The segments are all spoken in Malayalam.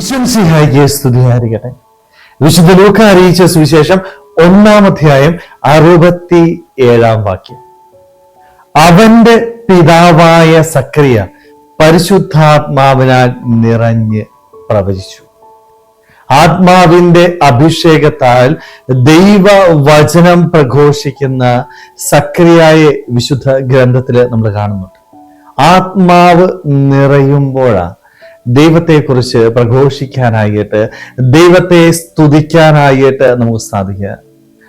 വിശ്വംസിഹായിക്ക് സ്തുതിയായിരിക്കട്ടെ വിശുദ്ധ ലൂക്ക അറിയിച്ച സുവിശേഷം ഒന്നാം അധ്യായം അറുപത്തി ഏഴാം വാക്യം. അവന്റെ പിതാവായ സക്രിയ പരിശുദ്ധാത്മാവിനാൽ നിറഞ്ഞ് പ്രവചിച്ചു. ആത്മാവിന്റെ അഭിഷേകത്താൽ ദൈവ വചനം പ്രഘോഷിക്കുന്ന സക്രിയായ വിശുദ്ധ ഗ്രന്ഥത്തിൽ നമ്മൾ കാണുന്നുണ്ട്. ആത്മാവ് നിറയുമ്പോഴാണ് ദൈവത്തെക്കുറിച്ച് പ്രഘോഷിക്കാനായിട്ട് ദൈവത്തെ സ്തുതിക്കാനായിട്ട് നമുക്ക് സാധിക്കുക.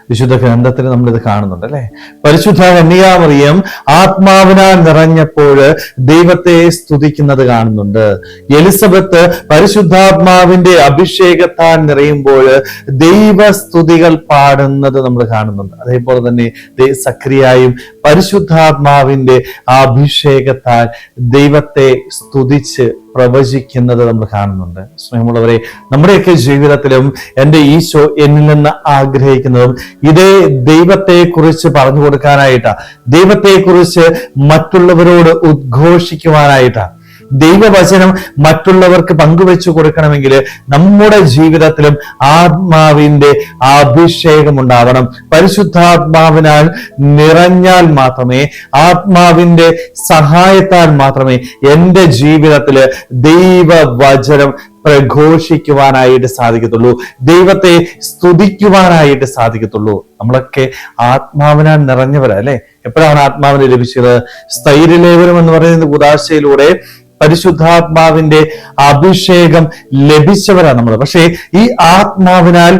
വിശുദ്ധ ഗ്രന്ഥത്തിൽ നമ്മൾ ഇത് കാണുന്നുണ്ട് അല്ലെ? പരിശുദ്ധ കന്യാമറിയം ആത്മാവിനാൽ നിറഞ്ഞപ്പോൾ ദൈവത്തെ സ്തുതിക്കുന്നത് കാണുന്നുണ്ട്. എലിസബത്ത് പരിശുദ്ധാത്മാവിന്റെ അഭിഷേകത്താൽ നിറയുമ്പോൾ ദൈവസ്തുതികൾ പാടുന്നത് നമ്മൾ കാണുന്നുണ്ട്. അതേപോലെ തന്നെ സക്രിയായും പരിശുദ്ധാത്മാവിന്റെ അഭിഷേകത്താൽ ദൈവത്തെ സ്തുതിച്ച് പ്രവചിക്കുന്നത് നമ്മൾ കാണുന്നുണ്ട്. സ്നേഹമുള്ളവരെ നമ്മുടെയൊക്കെ ജീവിതത്തിലും എന്റെ ഈശോ എന്നിൽ നിന്ന് ആഗ്രഹിക്കുന്നതും ഇതേ ദൈവത്തെ കുറിച്ച് പറഞ്ഞു കൊടുക്കാനായിട്ടാ ദൈവത്തെ കുറിച്ച് മറ്റുള്ളവരോട് ഉദ്ഘോഷിക്കുവാനായിട്ടാ ദൈവവചനം മറ്റുള്ളവർക്ക് പങ്കുവെച്ചു കൊടുക്കണമെങ്കിൽ നമ്മുടെ ജീവിതത്തിലും ആത്മാവിന്റെ അഭിഷേകം ഉണ്ടാവണം. പരിശുദ്ധാത്മാവിനാൽ നിറഞ്ഞാൽ മാത്രമേ ആത്മാവിന്റെ സഹായത്താൽ മാത്രമേ എന്റെ ജീവിതത്തിൽ ദൈവവചനം പ്രഘോഷിക്കുവാനായിട്ട് സാധിക്കത്തുള്ളൂ. ദൈവത്തെ സ്തുതിക്കുവാനായിട്ട് സാധിക്കത്തുള്ളൂ. നമ്മളൊക്കെ ആത്മാവിനാൽ നിറഞ്ഞവരല്ലേ? എപ്പോഴാണ് ആത്മാവിനെ ലഭിച്ചത്? സ്ഥൈര്യലേവനം എന്ന് പറയുന്നത് ഉദാശയിലൂടെ പരിശുദ്ധാത്മാവിന്റെ അഭിഷേകം ലഭിച്ചവരാണ് നമ്മൾ പക്ഷേ ഈ ആത്മാവിനാൽ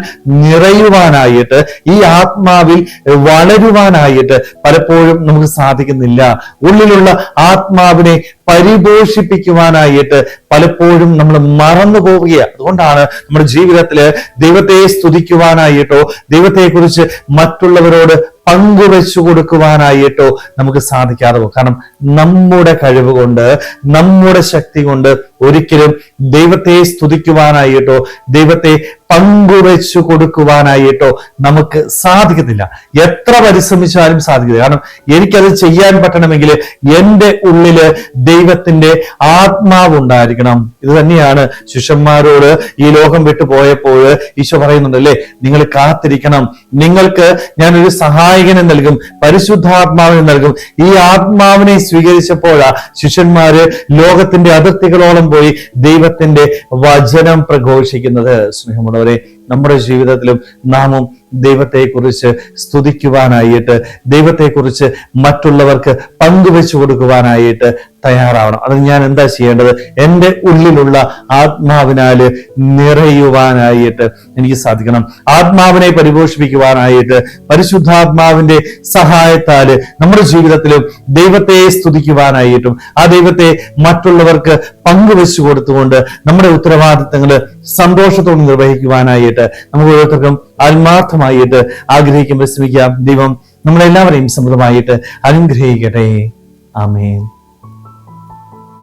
നിറയുവാനായിട്ട് ഈ ആത്മാവിൽ വളരുവാനായിട്ട് പലപ്പോഴും നമുക്ക് സാധിക്കുന്നില്ല. ഉള്ളിലുള്ള ആത്മാവിനെ പരിപോഷിപ്പിക്കുവാനായിട്ട് പലപ്പോഴും നമ്മൾ മറന്നു പോവുകയാണ്. അതുകൊണ്ടാണ് നമ്മുടെ ജീവിതത്തിൽ ദൈവത്തെ സ്തുതിക്കുവാനായിട്ടോ ദൈവത്തെക്കുറിച്ച് മറ്റുള്ളവരോട് പങ്കുവെച്ചു കൊടുക്കുവാനായിട്ടോ നമുക്ക് സാധിക്കാതെ പോകും. കാരണം നമ്മുടെ കഴിവ് കൊണ്ട് നമ്മുടെ ശക്തി കൊണ്ട് ഒരിക്കലും ദൈവത്തെ സ്തുതിക്കുവാനായിട്ടോ ദൈവത്തെ പങ്കുവെച്ചു കൊടുക്കുവാനായിട്ടോ നമുക്ക് സാധിക്കത്തില്ല. എത്ര പരിശ്രമിച്ചാലും സാധിക്കില്ല. കാരണം എനിക്കത് ചെയ്യാൻ പറ്റണമെങ്കിൽ എന്റെ ഉള്ളിൽ ദൈവത്തിന്റെ ആത്മാവ് ഉണ്ടായിരിക്കണം ഇത് തന്നെയാണ് ശിഷ്യന്മാരോട് ഈ ലോകം വിട്ടു പോയപ്പോൾ ഈശോ പറയുന്നുണ്ടല്ലേ നിങ്ങൾ കാത്തിരിക്കണം. നിങ്ങൾക്ക് ഞാനൊരു സഹായകനെ നൽകും പരിശുദ്ധാത്മാവിനെ നൽകും. ഈ ആത്മാവിനെ സ്വീകരിച്ചപ്പോഴാ ശിഷ്യന്മാര് ലോകത്തിന്റെ അതിർത്തികളോളം പോയി ദൈവത്തിന്റെ വചനം പ്രഘോഷിക്കുന്നത്. സ്നേഹമുള്ളവരെ നമ്മുടെ ജീവിതത്തിലും നാമും ദൈവത്തെക്കുറിച്ച് സ്തുതിക്കുവാനായിട്ട് ദൈവത്തെക്കുറിച്ച് മറ്റുള്ളവർക്ക് പങ്കുവെച്ചു കൊടുക്കുവാനായിട്ട് തയ്യാറാവണം. അത് ഞാൻ എന്താ ചെയ്യേണ്ടത്? എന്റെ ഉള്ളിലുള്ള ആത്മാവിനാല് നിറയുവാനായിട്ട് എനിക്ക് സാധിക്കണം. ആത്മാവിനെ പരിപോഷിപ്പിക്കുവാനായിട്ട് പരിശുദ്ധാത്മാവിന്റെ സഹായത്താൽ നമ്മുടെ ജീവിതത്തിലും ദൈവത്തെ സ്തുതിക്കുവാനായിട്ടും ആ ദൈവത്തെ മറ്റുള്ളവർക്ക് പങ്കുവെച്ചു കൊടുത്തുകൊണ്ട് നമ്മുടെ ഉത്തരവാദിത്തങ്ങൾ സന്തോഷത്തോടെ നിർവഹിക്കുവാനായിട്ട് നമുക്ക് ഓരോരുത്തർക്കും ആത്മാർത്ഥമായിട്ട് ആഗ്രഹിക്കുമ്പോൾ ശ്രമിക്കാം. ദൈവം നമ്മളെല്ലാവരെയും സമൃദ്ധമായിട്ട് അനുഗ്രഹിക്കട്ടെ. ആമേൻ.